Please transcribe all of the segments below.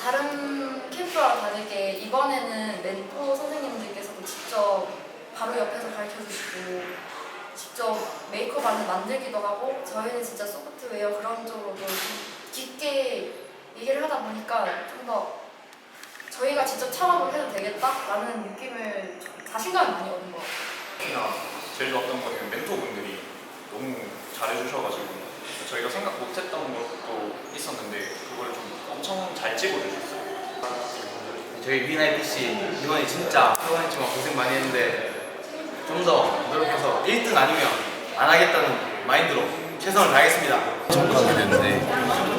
다른 캠프랑 다르게 이번에는 멘토 선생님들께서도 직접 바로 옆에서 가르쳐주시고 직접 메이크업 안을 만들기도 하고 저희는 진짜 소프트웨어 그런 쪽으로도 좀 깊게 얘기를 하다 보니까 좀 더 저희가 직접 창업을 해도 되겠다라는 느낌을 자신감을 많이 얻은 것 같아요. 특히나 제일 좋았던 거는 멘토분들이 너무 잘해주셔가지고 저희가 생각 못했던 것도 있었는데 그걸 좀 엄청 잘 찍어주셨어요. 저희 위나이피 씨 이번에 진짜 피곤했지만 고생 많이 했는데 좀 더 노력해서 1등 아니면 안 하겠다는 마인드로 최선을 다하겠습니다. 참가하게 됐는데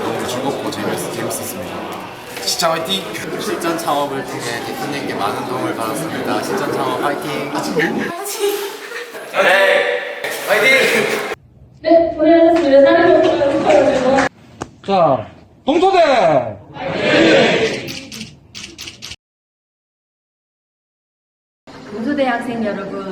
너무 즐겁고 재밌, 재밌었습니다. 시청 화이팅! 실전 창업을 통해 대표님께 많은 도움을 받았습니다. 실전 창업 화이팅! 네, 화이팅! 네, 고생하셨습니다. 사랑해 주셔서 자, 동소대! 동서대 학생 여러분,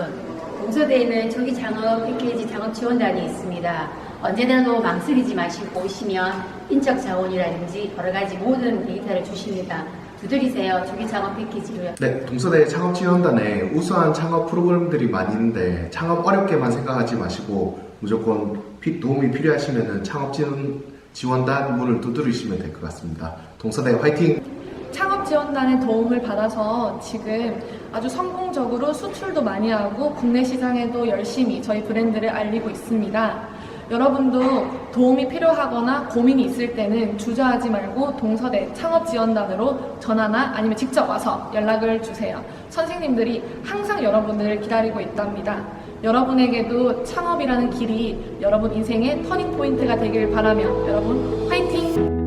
동서대에는 조기 창업 패키지 창업 지원단이 있습니다. 언제나 도 망설이지 마시고 오시면 인적 자원이라든지 여러 가지 모든 데이터를 주십니다. 두드리세요. 조기 창업 패키지로요. 네, 동서대 창업 지원단에 우수한 창업 프로그램들이 많이 있는데 창업 어렵게만 생각하지 마시고 무조건 피- 도움이 필요하시면 창업 지원, 지원단 문을 두드리시면 될 것 같습니다. 동서대 화이팅! 창업 지원단의 도움을 받아서 지금 아주 성공적으로 수출도 많이 하고 국내 시장에도 열심히 저희 브랜드를 알리고 있습니다. 여러분도 도움이 필요하거나 고민이 있을 때는 주저하지 말고 동서대 창업 지원단으로 전화나 아니면 직접 와서 연락을 주세요. 선생님들이 항상 여러분들을 기다리고 있답니다. 여러분에게도 창업이라는 길이 여러분 인생의 터닝 포인트가 되길 바라며 여러분 화이팅!